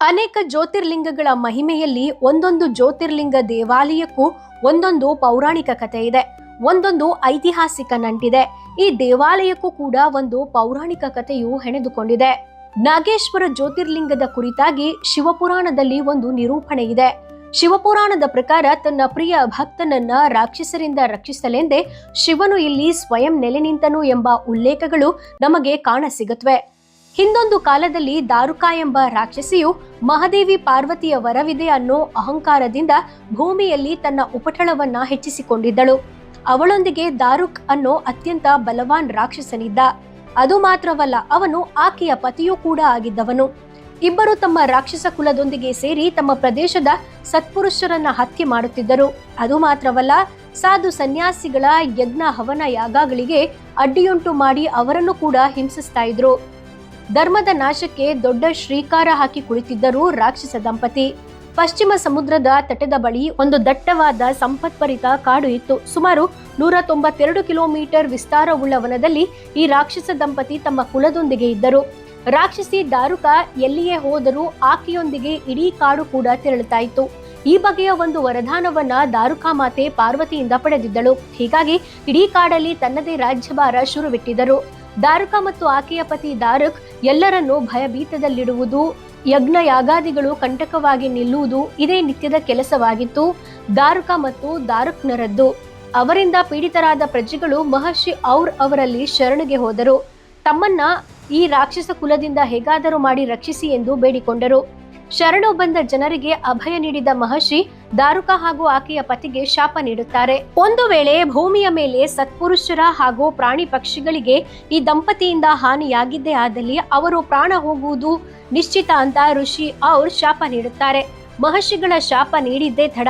ಅನೇಕ ಜ್ಯೋತಿರ್ಲಿಂಗಗಳ ಮಹಿಮೆಯಲ್ಲಿ ಒಂದೊಂದು ಜ್ಯೋತಿರ್ಲಿಂಗ ದೇವಾಲಯಕ್ಕೂ ಒಂದೊಂದು ಪೌರಾಣಿಕ ಕಥೆ ಇದೆ, ಒಂದೊಂದು ಐತಿಹಾಸಿಕ ನಂಟಿದೆ. ಈ ದೇವಾಲಯಕ್ಕೂ ಕೂಡ ಒಂದು ಪೌರಾಣಿಕ ಕಥೆಯು ಹೆಣೆದುಕೊಂಡಿದೆ. ನಾಗೇಶ್ವರ ಜ್ಯೋತಿರ್ಲಿಂಗದ ಕುರಿತಾಗಿ ಶಿವಪುರಾಣದಲ್ಲಿ ಒಂದು ನಿರೂಪಣೆ ಇದೆ. ಶಿವಪುರಾಣದ ಪ್ರಕಾರ ತನ್ನ ಪ್ರಿಯ ಭಕ್ತನನ್ನ ರಾಕ್ಷಸರಿಂದ ರಕ್ಷಿಸಲೆಂದೇ ಶಿವನು ಇಲ್ಲಿ ಸ್ವಯಂ ನೆಲೆ ನಿಂತನು ಎಂಬ ಉಲ್ಲೇಖಗಳು ನಮಗೆ ಕಾಣಸಿಗುತ್ತವೆ ಹಿಂದೊಂದು ಕಾಲದಲ್ಲಿ ದಾರುಕಾ ಎಂಬ ರಾಕ್ಷಸಿಯು ಮಹಾದೇವಿ ಪಾರ್ವತಿಯ ವರವಿದೆ ಅನ್ನೋ ಅಹಂಕಾರದಿಂದ ಭೂಮಿಯಲ್ಲಿ ತನ್ನ ಉಪಟಳವನ್ನ ಹೆಚ್ಚಿಸಿಕೊಂಡಿದ್ದಳು. ಅವಳೊಂದಿಗೆ ದಾರುಕ್ ಅನ್ನೋ ಅತ್ಯಂತ ಬಲವಾನ್ ರಾಕ್ಷಸನಿದ್ದ. ಅದು ಮಾತ್ರವಲ್ಲ, ಅವನು ಆಕೆಯ ಪತಿಯೂ ಕೂಡ ಆಗಿದ್ದವನು. ಇಬ್ಬರು ತಮ್ಮ ರಾಕ್ಷಸ ಕುಲದೊಂದಿಗೆ ಸೇರಿ ತಮ್ಮ ಪ್ರದೇಶದ ಸತ್ಪುರುಷರನ್ನ ಹತ್ಯೆ ಮಾಡುತ್ತಿದ್ದರು. ಅದು ಮಾತ್ರವಲ್ಲ, ಸಾಧು ಸನ್ಯಾಸಿಗಳ ಯಜ್ಞ ಹವನ ಯಾಗಗಳಿಗೆ ಅಡ್ಡಿಯುಂಟು ಮಾಡಿ ಅವರನ್ನು ಕೂಡ ಹಿಂಸಿಸ್ತಾ ಇದ್ರು. ಧರ್ಮದ ನಾಶಕ್ಕೆ ದೊಡ್ಡ ಶ್ರೀಕಾರ ಹಾಕಿ ಕುಳಿತಿದ್ದರು ರಾಕ್ಷಸ ದಂಪತಿ. ಪಶ್ಚಿಮ ಸಮುದ್ರದ ತಟದ ಬಳಿ ಒಂದು ದಟ್ಟವಾದ ಸಂಪತ್ಪರಿತ ಕಾಡು ಇತ್ತು. ಸುಮಾರು ನೂರ ತೊಂಬತ್ತೆರಡು ಕಿಲೋಮೀಟರ್ ವಿಸ್ತಾರವುಳ್ಳ ವನದಲ್ಲಿ ಈ ರಾಕ್ಷಸ ದಂಪತಿ ತಮ್ಮ ಕುಲದೊಂದಿಗೆ ಇದ್ದರು. ರಾಕ್ಷಸಿ ದಾರುಕ ಎಲ್ಲಿಯೇ ಹೋದರೂ ಆಕೆಯೊಂದಿಗೆ ಇಡೀ ಕಾಡು ಕೂಡ ತೆರಳುತ್ತಾ ಇತ್ತು ಈ ಬಗೆಯ ಒಂದು ವರದಾನವನ್ನ ದಾರುಕಾ ಮಾತೆ ಪಾರ್ವತಿಯಿಂದ ಪಡೆದಿದ್ದಳು. ಹೀಗಾಗಿ ಇಡೀ ಕಾಡಲ್ಲಿ ತನ್ನದೇ ರಾಜ್ಯಭಾರ ಶುರುವಿಟ್ಟಿದ್ದರು. ದಾರುಕ ಮತ್ತು ಆಕೆಯ ಪತಿ ದಾರುಕ್ ಎಲ್ಲರನ್ನೂ ಭಯಭೀತದಲ್ಲಿಡುವುದು ಯಜ್ಞ ಯಾಗಾದಿಗಳು ಕಂಟಕವಾಗಿ ನಿಲ್ಲುವುದು ಇದೇ ನಿತ್ಯದ ಕೆಲಸವಾಗಿತ್ತು. ದಾರುಕ ಮತ್ತು ದಾರುಕ್ನರದ್ದು ಅವರಿಂದ ಪೀಡಿತರಾದ ಪ್ರಜೆಗಳು ಮಹರ್ಷಿ ಔರ್ ಅವರಲ್ಲಿ ಶರಣಿಗೆ ಹೋದರು. ತಮ್ಮನ್ನ ಈ ರಾಕ್ಷಸ ಕುಲದಿಂದ ಹೇಗಾದರೂ ಮಾಡಿ ರಕ್ಷಿಸಿ ಎಂದು ಬೇಡಿಕೊಂಡರು. ಶರಣು ಬಂದ ಜನರಿಗೆ ಅಭಯ ನೀಡಿದ ಮಹರ್ಷಿ ದಾರುಕ ಹಾಗೂ ಆಕೆಯ ಪತಿಗೆ ಶಾಪ ನೀಡುತ್ತಾರೆ. ಒಂದು ವೇಳೆ ಭೂಮಿಯ ಮೇಲೆ ಸತ್ಪುರುಷರ ಹಾಗೂ ಪ್ರಾಣಿ ಪಕ್ಷಿಗಳಿಗೆ ಈ ದಂಪತಿಯಿಂದ ಹಾನಿಯಾಗಿದ್ದೇ ಆದಲ್ಲಿ ಅವರು ಪ್ರಾಣ ಹೋಗುವುದು ನಿಶ್ಚಿತ ಅಂತ ಋಷಿ ಔರ್ ಶಾಪ ನೀಡುತ್ತಾರೆ. ಮಹರ್ಷಿಗಳ ಶಾಪ ನೀಡಿದ್ದೇ ತಡ.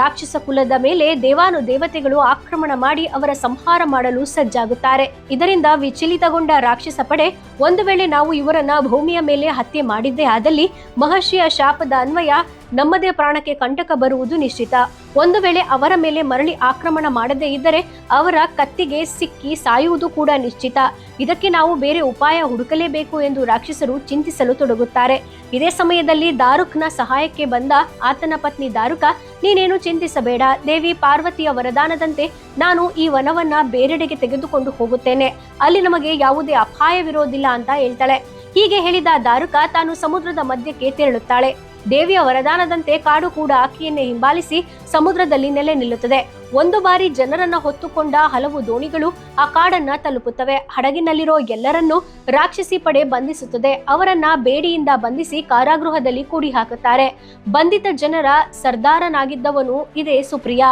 ರಾಕ್ಷಸ ಕುಲದ ಮೇಲೆ ದೇವಾನು ದೇವತೆಗಳು ಆಕ್ರಮಣ ಮಾಡಿ ಅವರ ಸಂಹಾರ ಮಾಡಲು ಸಜ್ಜಾಗುತ್ತಾರೆ. ಇದರಿಂದ ವಿಚಲಿತಗೊಂಡ ರಾಕ್ಷಸ ಪಡೆ ಒಂದು ವೇಳೆ ನಾವು ಇವರನ್ನ ಭೂಮಿಯ ಮೇಲೆ ಹತ್ಯೆ ಮಾಡಿದ್ದೇ ಆದಲ್ಲಿ ಮಹರ್ಷಿಯ ಶಾಪದ ಅನ್ವಯ ನಮ್ಮದೇ ಪ್ರಾಣಕ್ಕೆ ಕಂಟಕ ಬರುವುದು ನಿಶ್ಚಿತ. ಒಂದು ವೇಳೆ ಅವರ ಮೇಲೆ ಮರಳಿ ಆಕ್ರಮಣ ಮಾಡದೇ ಇದ್ದರೆ ಅವರ ಕತ್ತಿಗೆ ಸಿಕ್ಕಿ ಸಾಯುವುದು ಕೂಡ ನಿಶ್ಚಿತ. ಇದಕ್ಕೆ ನಾವು ಬೇರೆ ಉಪಾಯ ಹುಡುಕಲೇಬೇಕು ಎಂದು ರಾಕ್ಷಸರು ಚಿಂತಿಸಲು ತೊಡಗುತ್ತಾರೆ. ಇದೇ ಸಮಯದಲ್ಲಿ ದಾರುಕ್ನ ಸಹಾಯಕ್ಕೆ ಬಂದ ಆತನ ಪತ್ನಿ ದಾರುಕ, ನೀನೇನು ಚಿಂತಿಸಬೇಡ. ದೇವಿ ಪಾರ್ವತಿಯ ವರದಾನದಂತೆ ನಾನು ಈ ವನವನ್ನ ಬೇರೆಡೆಗೆ ತೆಗೆದುಕೊಂಡು ಹೋಗುತ್ತೇನೆ. ಅಲ್ಲಿ ನಮಗೆ ಯಾವುದೇ ಅಪಾಯವಿರೋದಿಲ್ಲ, ಅಂತ ಹೇಳ್ತಾಳೆ. ಹೀಗೆ ಹೇಳಿದ ದಾರುಕ ತಾನು ಸಮುದ್ರದ ಮಧ್ಯಕ್ಕೆ ತೆರಳುತ್ತಾಳೆ. ದೇವಿಯ ವರದಾನದಂತೆ ಕಾಡು ಕೂಡ ಆಕೆಯನ್ನೇ ಹಿಂಬಾಲಿಸಿ ಸಮುದ್ರದಲ್ಲಿ ನೆಲೆ ನಿಲ್ಲುತ್ತದೆ. ಒಂದು ಬಾರಿ ಜನರನ್ನ ಹೊತ್ತುಕೊಂಡ ಹಲವು ದೋಣಿಗಳು ಆ ಕಾಡನ್ನ ತಲುಪುತ್ತವೆ. ಹಡಗಿನಲ್ಲಿರೋ ಎಲ್ಲರನ್ನೂ ರಾಕ್ಷಸಿ ಪಡೆ ಬಂಧಿಸುತ್ತದೆ. ಅವರನ್ನ ಬೇಡಿಯಿಂದ ಬಂಧಿಸಿ ಕಾರಾಗೃಹದಲ್ಲಿ ಕೂಡಿ ಹಾಕುತ್ತಾರೆ ಬಂಧಿತ ಜನರ ಸರ್ದಾರನಾಗಿದ್ದವನು ಇದೇ ಸುಪ್ರಿಯ.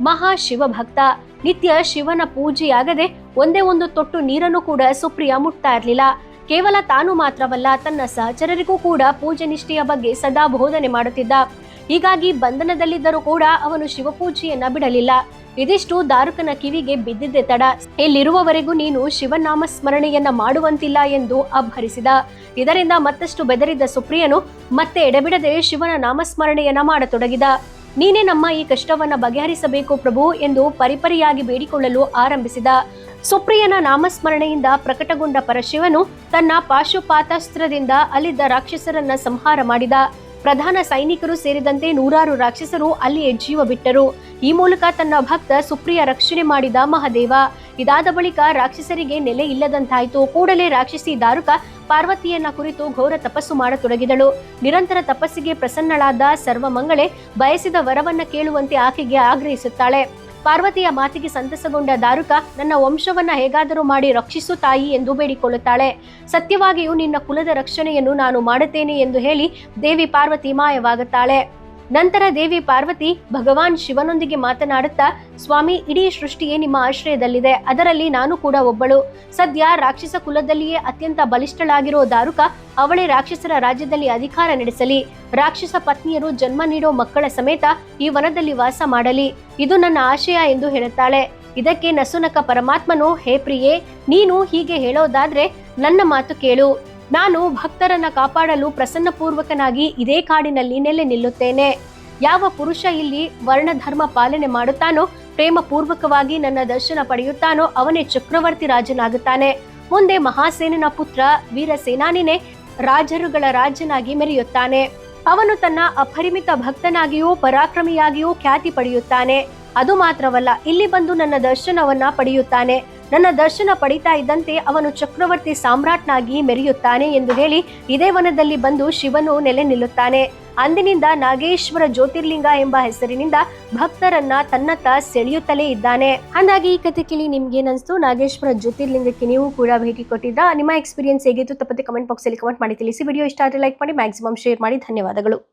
ಮಹಾ ಶಿವಭಕ್ತ. ನಿತ್ಯ ಶಿವನ ಪೂಜೆಯಾಗದೆ ಒಂದೇ ಒಂದು ತೊಟ್ಟು ನೀರನ್ನು ಕೂಡ ಸುಪ್ರಿಯ ಮುಟ್ತಾ ಇರಲಿಲ್ಲ. ಕೇವಲ ತಾನು ಮಾತ್ರವಲ್ಲ, ತನ್ನ ಸಹಚರರಿಗೂ ಕೂಡ ಪೂಜೆ ನಿಷ್ಠೆಯ ಬಗ್ಗೆ ಸದಾ ಬೋಧನೆ ಮಾಡುತ್ತಿದ್ದ. ಹೀಗಾಗಿ ಬಂಧನದಲ್ಲಿದ್ದರೂ ಕೂಡ ಅವನು ಶಿವಪೂಜೆಯನ್ನ ಬಿಡಲಿಲ್ಲ. ಇದಿಷ್ಟು ದಾರುಕನ ಕಿವಿಗೆ ಬಿದ್ದಿದ್ದೆ ತಡ. ಇಲ್ಲಿರುವವರೆಗೂ ನೀನು ಶಿವನಾಮ ಸ್ಮರಣೆಯನ್ನ ಮಾಡುವಂತಿಲ್ಲ ಎಂದು ಅಬ್ಬರಿಸಿದ. ಇದರಿಂದ ಮತ್ತಷ್ಟು ಬೆದರಿದ್ದ ಸುಪ್ರಿಯನು ಮತ್ತೆ ಎಡೆಬಿಡದೆ ಶಿವನ ನಾಮಸ್ಮರಣೆಯನ್ನ ಮಾಡತೊಡಗಿದ. ನೀನೇ ನಮ್ಮ ಈ ಕಷ್ಟವನ್ನ ಬಗೆಹರಿಸಬೇಕು ಪ್ರಭು ಎಂದು ಪರಿಪರಿಯಾಗಿ ಬೇಡಿಕೊಳ್ಳಲು ಆರಂಭಿಸಿದ. ಸುಪ್ರಿಯನ ನಾಮಸ್ಮರಣೆಯಿಂದ ಪ್ರಕಟಗೊಂಡ ಪರಶಿವನು ತನ್ನ ಪಾಶುಪಾತಾಸ್ತ್ರದಿಂದ ಅಲ್ಲಿದ್ದ ರಾಕ್ಷಸರನ್ನ ಸಂಹಾರ ಮಾಡಿದ. ಪ್ರಧಾನ ಸೈನಿಕರು ಸೇರಿದಂತೆ ನೂರಾರು ರಾಕ್ಷಸರು ಅಲ್ಲಿಯೇ ಜೀವ ಬಿಟ್ಟರು. ಈ ಮೂಲಕ ತನ್ನ ಭಕ್ತ ಸುಪ್ರಿಯ ರಕ್ಷಣೆ ಮಾಡಿದ ಮಹದೇವ. ಇದಾದ ಬಳಿಕ ರಾಕ್ಷಸರಿಗೆ ನೆಲೆ ಇಲ್ಲದಂತಾಯಿತು. ಕೂಡಲೇ ರಾಕ್ಷಸಿ ದಾರುಕ ಪಾರ್ವತಿಯನ್ನ ಕುರಿತು ಘೋರ ತಪಸ್ಸು ಮಾಡತೊಡಗಿದಳು. ನಿರಂತರ ತಪಸ್ಸಿಗೆ ಪ್ರಸನ್ನಳಾದ ಸರ್ವಮಂಗಳೆ ಬಯಸಿದ ವರವನ್ನ ಕೇಳುವಂತೆ ಆಕೆಗೆ ಆಗ್ರಹಿಸುತ್ತಾಳೆ. ಪಾರ್ವತಿಯ ಮಾತಿಗೆ ಸಂತಸಗೊಂಡ ದಾರುಕ ನನ್ನ ವಂಶವನ್ನ ಹೇಗಾದರೂ ಮಾಡಿ ರಕ್ಷಿಸು ತಾಯಿ ಎಂದು ಬೇಡಿಕೊಳ್ಳುತ್ತಾಳೆ. ಸತ್ಯವಾಗಿಯೂ ನಿನ್ನ ಕುಲದ ರಕ್ಷಣೆಯನ್ನು ನಾನು ಮಾಡುತ್ತೇನೆ ಎಂದು ಹೇಳಿ ದೇವಿ ಪಾರ್ವತಿ ಮಾಯವಾಗುತ್ತಾಳೆ. ನಂತರ ದೇವಿ ಪಾರ್ವತಿ ಭಗವಾನ್ ಶಿವನೊಂದಿಗೆ ಮಾತನಾಡುತ್ತಾ, ಸ್ವಾಮಿ, ಇಡೀ ಸೃಷ್ಟಿಯೇ ನಿಮ್ಮ ಆಶ್ರಯದಲ್ಲಿದೆ. ಅದರಲ್ಲಿ ನಾನು ಕೂಡ ಒಬ್ಬಳು. ಸದ್ಯ ರಾಕ್ಷಸ ಕುಲದಲ್ಲಿಯೇ ಅತ್ಯಂತ ಬಲಿಷ್ಠಳಾಗಿರೋ ದಾರುಕ ಅವಳೇ ರಾಕ್ಷಸರ ರಾಜ್ಯದಲ್ಲಿ ಅಧಿಕಾರ ನಡೆಸಲಿ. ರಾಕ್ಷಸ ಪತ್ನಿಯರು ಜನ್ಮ ನೀಡೋ ಮಕ್ಕಳ ಸಮೇತ ಈ ವನದಲ್ಲಿ ವಾಸ ಮಾಡಲಿ. ಇದು ನನ್ನ ಆಶಯ ಎಂದು ಹೇಳುತ್ತಾಳೆ. ಇದಕ್ಕೆ ನಸುನಕ ಪರಮಾತ್ಮನು, ಹೇ ಪ್ರಿಯೇ, ನೀನು ಹೀಗೆ ಹೇಳೋದಾದ್ರೆ ನನ್ನ ಮಾತು ಕೇಳು. ನಾನು ಭಕ್ತರನ್ನ ಕಾಪಾಡಲು ಪ್ರಸನ್ನಪೂರ್ವಕನಾಗಿ ಇದೇ ಕಾಡಿನಲ್ಲಿ ನೆಲೆ ನಿಲ್ಲುತ್ತೇನೆ. ಯಾವ ಪುರುಷ ಇಲ್ಲಿ ವರ್ಣಧರ್ಮ ಪಾಲನೆ ಮಾಡುತ್ತಾನೋ ಪ್ರೇಮ ಪೂರ್ವಕವಾಗಿ ನನ್ನ ದರ್ಶನ ಪಡೆಯುತ್ತಾನೋ, ಅವನೇ ಚಕ್ರವರ್ತಿ ರಾಜನಾಗುತ್ತಾನೆ. ಮುಂದೆ ಮಹಾಸೇನನ ಪುತ್ರ ವೀರ ಸೇನಾನಿನೇ ರಾಜರುಗಳ ರಾಜನಾಗಿ ಮೆರೆಯುತ್ತಾನೆ. ಅವನು ತನ್ನ ಅಪರಿಮಿತ ಭಕ್ತನಾಗಿಯೂ ಪರಾಕ್ರಮಿಯಾಗಿಯೂ ಖ್ಯಾತಿ ಪಡೆಯುತ್ತಾನೆ. ಅದು ಮಾತ್ರವಲ್ಲ, ಇಲ್ಲಿ ಬಂದು ನನ್ನ ದರ್ಶನವನ್ನ ಪಡೆಯುತ್ತಾನೆ. ನನ್ನ ದರ್ಶನ ಪಡಿತಾ ಇದ್ದಂತೆ ಅವನು ಚಕ್ರವರ್ತಿ ಸಾಮ್ರಾಟ್ನಾಗಿ ಮೆರೆಯುತ್ತಾನೆ ಎಂದು ಹೇಳಿ ಇದೇ ವನದಲ್ಲಿ ಬಂದು ಶಿವನು ನೆಲೆ ನಿಲ್ಲುತ್ತಾನೆ. ಅಂದಿನಿಂದ ನಾಗೇಶ್ವರ ಜ್ಯೋತಿರ್ಲಿಂಗ ಎಂಬ ಹೆಸರಿನಿಂದ ಭಕ್ತರನ್ನ ತನ್ನತ್ತ ಸೆಳೆಯುತ್ತಲೇ ಇದ್ದಾನೆ. ಹಾಗಾಗಿ ಈ ಕತೆ ಕೇಳಿ ನಿಮ್ಗೆ ಏನಿಸ್ತು ನಾಗೇಶ್ವರ ಜ್ಯೋತಿರ್ಲಿಂಗಕ್ಕೆ ನೀವು ಕೂಡ ಭೇಟಿ ಕೊಟ್ಟಿದ್ದ ನಿಮ್ಮ ಎಕ್ಸ್ಪೀರಿಯನ್ಸ್ ಹೇಗಿತ್ತು? ತಪ್ಪದೆ ಕಮೆಂಟ್ ಬಾಕ್ಸ್ ಅಲ್ಲಿ ಕಮೆಂಟ್ ಮಾಡಿ ತಿಳಿಸಿ. ವಿಡಿಯೋ ಇಷ್ಟ ಆದರೆ ಲೈಕ್ ಮಾಡಿ ಮ್ಯಾಕ್ಸಿಮಮ್ ಶೇರ್ ಮಾಡಿ. ಧನ್ಯವಾದಗಳು.